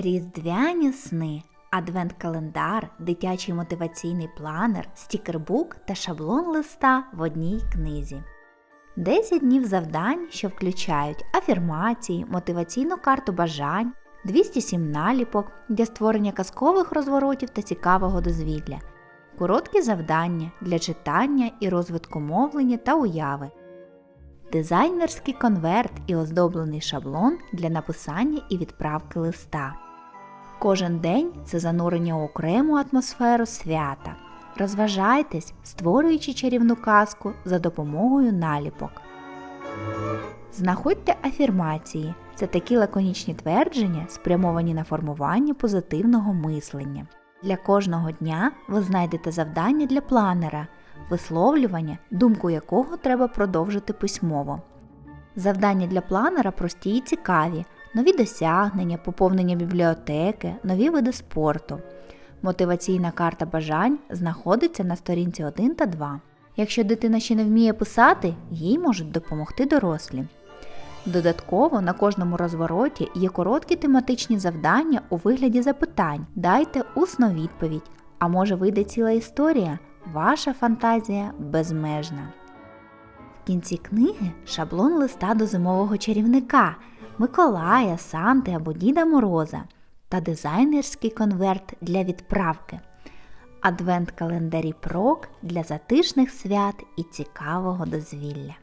Різдвяні сни, адвент-календар, дитячий мотиваційний планер, стікербук та шаблон листа в одній книзі. 10 днів завдань, що включають афірмації, мотиваційну карту бажань, 207 наліпок для створення казкових розворотів та цікавого дозвілля, короткі завдання для читання і розвитку мовлення та уяви, дизайнерський конверт і оздоблений шаблон для написання і відправки листа. Кожен день це занурення у окрему атмосферу свята. Розважайтесь, створюючи чарівну казку за допомогою наліпок. Знаходьте афірмації це такі лаконічні твердження, спрямовані на формування позитивного мислення. Для кожного дня ви знайдете завдання для планера, висловлювання, думку якого треба продовжити письмово. Завдання для планера прості і цікаві, нові досягнення, поповнення бібліотеки, нові види спорту. Мотиваційна карта бажань знаходиться на сторінці 1 та 2. Якщо дитина ще не вміє писати, їй можуть допомогти дорослі. Додатково на кожному розвороті є короткі тематичні завдання у вигляді запитань. Дайте усну відповідь, а може вийде ціла історія. Ваша фантазія безмежна. В кінці книги шаблон листа до зимового чарівника Миколая, Санти або Діда Мороза та дизайнерський конверт для відправки. Адвент календарі прок для затишних свят і цікавого дозвілля.